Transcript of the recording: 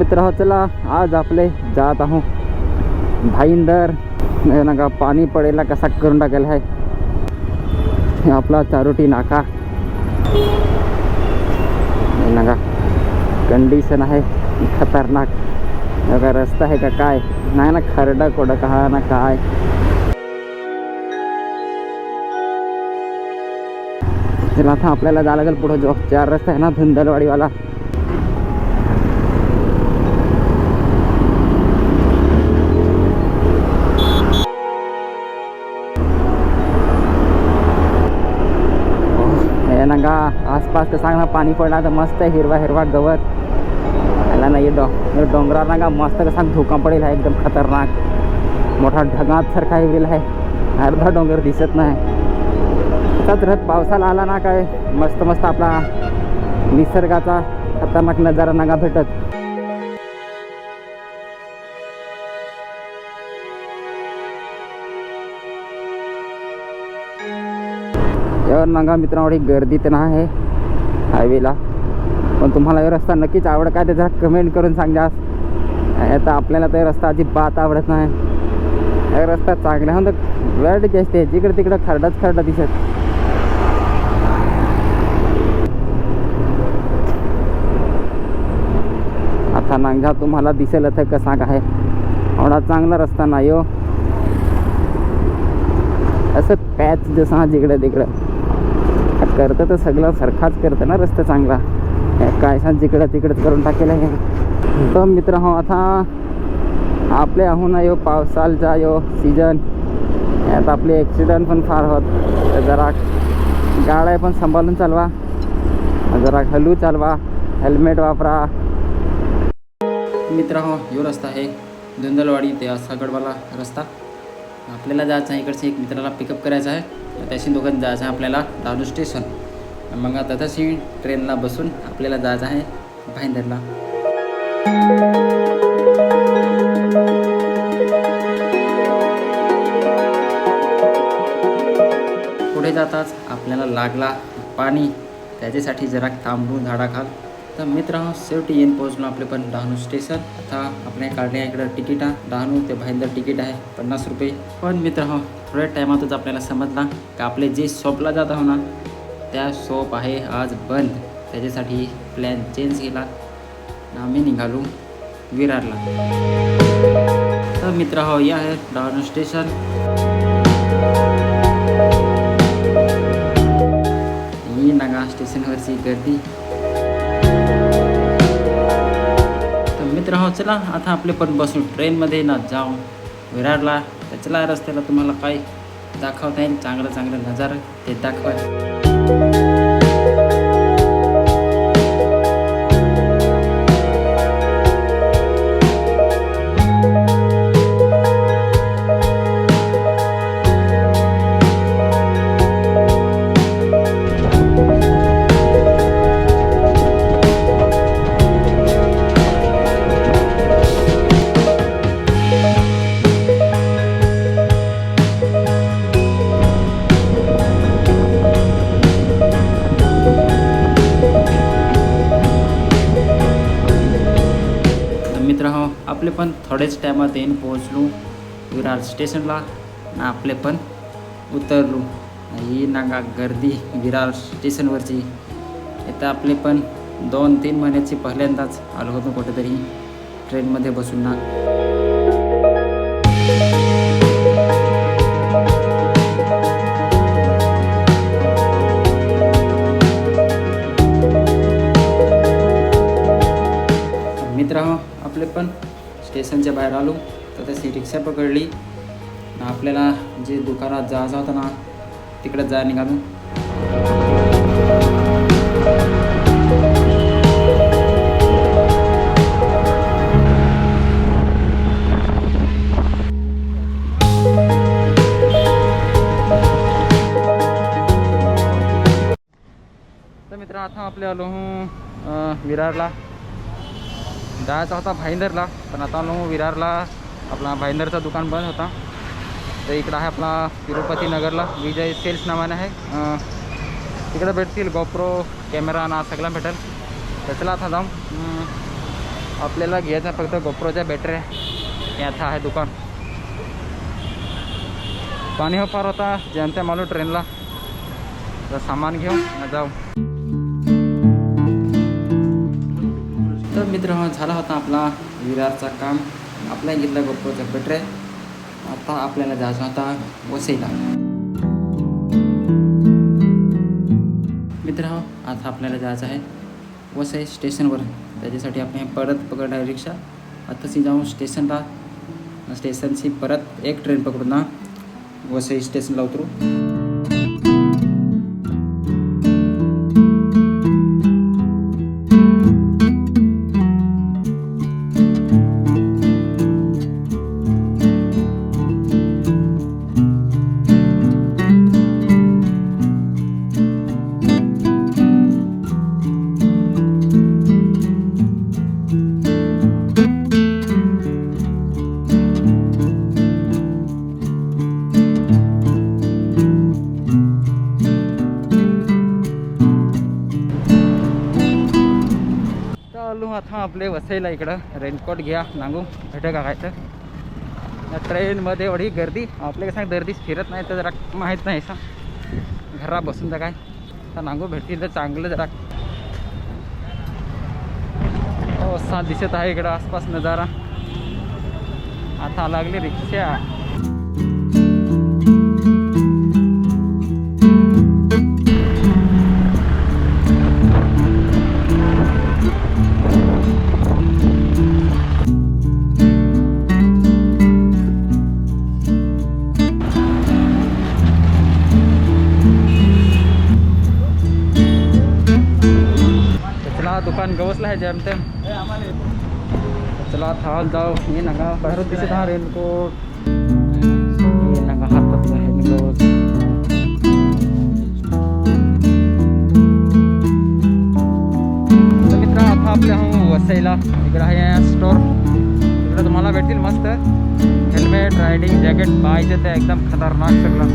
मित्र हो चला आज आपले जात आहो. भाईंदर हे ना का पाणी पडेला कसा करून टाकायला आहे आपला चारोटी नाका. ना का कंडिशन आहे खतरनाक. का रस्ता आहे का काय? नाही ना खरड कोडं का ना काय? चला आता आपल्याला जावं लागेल पुढं जो चार रस्ता आहे ना धुंदलवाडीवाला. ना का आसपास तर सांग ना पाणी पडला तर मस्त आहे हिरवा हिरवा गवत. याला ना हे डो डोंगरावर ना का मस्त कसा सांग धोका पडेल आहे एकदम खतरनाक. मोठा ढगात सारखा येईल आहे अर्धा डोंगर दिसत नाही. तसाच रथ पावसाला आला ना काय मस्त मस्त आपला निसर्गाचा खतरनाक नजारा नागा भेटत. यावर नागा मित्रांवर गर्दी तर नाही आहे हायवेला. पण तुम्हाला हे रस्ता नक्कीच आवड काय ते जरा कमेंट करून सांगा. आता आपल्याला तर रस्ता अजिबात आवडत नाही. रस्ता चांगला आहे तर वेळ जास्त आहे जिकडे तिकडं खरडाच खरडा दिसत. आता नांगा तुम्हाला दिसेल तर कसा काय? एवढा चांगला रस्ता नाही हो. असं पॅच जसं हा जिकडं तिकडं. करतं तर सगळं सरखाच करतं ना रस्ता चांगला. काय सांग जिकडं तिकडं करून टाकेल आहे तर मित्र हो आता आपले आहो ना यो पावसाळचा यो सीजन यात आपले ॲक्सिडंट पण फार होत. जरा गाड्या पण सांभाळून चालवा. जरा हलू चालवा. हेल्मेट वापरा. मित्र हो यो रस्ता आहे. धुंदलवाडी ते आसागडवाला रस्ता. आपल्याला जायचं आहे इकडचं एक मित्राला पिकअप करायचं आहे. त्याशी दोघं जायचं आहे आपल्याला दादू स्टेशन मग आता तशी ट्रेनला बसून आपल्याला जायचं आहे भाईंदरला. पुढे जाताच आपल्याला लागला पाणी. त्याच्यासाठी जरा थांबून झाडाखाल. तर मित्र शेवटी येऊन पोहोचलो आपले पण डहाणू स्टेशन. आता आपल्या काढल्या इकडं तिकीट आहे डहाणू ते भाईंदर तिकीट आहे पन्नास रुपये. पण मित्र हो, थोड्या टायमातच आपल्याला समजला का आपले जे शॉपला जात आहो ना त्या शॉप आहे आज बंद. त्याच्यासाठी प्लॅन चेंज केला आम्ही निघालो विरारला. तर मित्र हो या आहे डहाणू स्टेशन. ही नागा स्टेशनवरची गर्दी. तर मित्र हो चला. आता आपले पण बसून ट्रेनमध्ये ना जाऊ विरारला. तर चला रस्त्याला तुम्हाला काय दाखवता येईल. चांगलं चांगलं नजारा ते दाखवा आपले पण थोड्याच टायमात येऊन पोहोचलो. विरार स्टेशनला आणि आपले पण उतरलो. ही नागा गर्दी विरार स्टेशनवरची. इथं आपले पण दोन तीन महिन्याची पहिल्यांदाच आलो होतो कुठेतरी ट्रेनमध्ये बसून ना मित्र आपले पण स्टेशनच्या बाहेर आलो. तर त्याची रिक्षा पकडली. आपल्याला जे दुकानात जायचं होतं ना तिकडे जा निघालो. तर मित्र आता आपले आलो विरारला. जायचा होता भाईंदरला पण आता नऊ विरारला. आपला भाईंदरचा दुकान बंद होता. तर इकडं आहे आपला तिरुपती नगरला. विजय सेल्स नावाने आहे. तिकडं भेटतील गोप्रो कॅमेरा ना सगळा भेटेल. तर चला आता जाऊ. आपल्याला घ्यायचा फक्त गोप्रोच्या बॅटऱ्या हे आता आहे दुकान. पाणी हो फार होता जेमत्या मालू ट्रेनला तर सामान घेऊन जाऊ. मित्र झाला होता आपला विरारचा काम. आपल्या घेतला गोप्रोच्या बॅटऱ्या आता आपल्याला जायचं होता वसईला. मित्र आता आपल्याला जायचं आहे वसई स्टेशनवर. त्याच्यासाठी आपण परत पकडणार रिक्षा. आताशी जाऊन स्टेशनला. स्टेशनची परत एक ट्रेन पकडून ना वसई स्टेशनला उतरू. आता आपले वसईला इकडं. रेनकोट घ्या नांगू भेटं का खायचं या ट्रेनमध्ये एवढी गर्दी. आपले कसं गर्दी फिरत नाही तर जरा माहीत नाही सा. घरा बसून तर काय? तर नांगू भेटतील तर चांगलं जरा. हो असा दिसत आहे इकडं आसपास नजारा. आता लागली रिक्षा. जेमतेम चला थाल जाऊ. ये नका. बाहेर दिसत हा रेनकोट. ये नका हातात रेनकोट तर मित्र आता आपल्या हो वसईला. इकडे आहे स्टोर इकडे तुम्हाला भेटतील मस्त. हेल्मेट रायडिंग जॅकेट पाहिजे ते एकदम खतरनाक सगळं.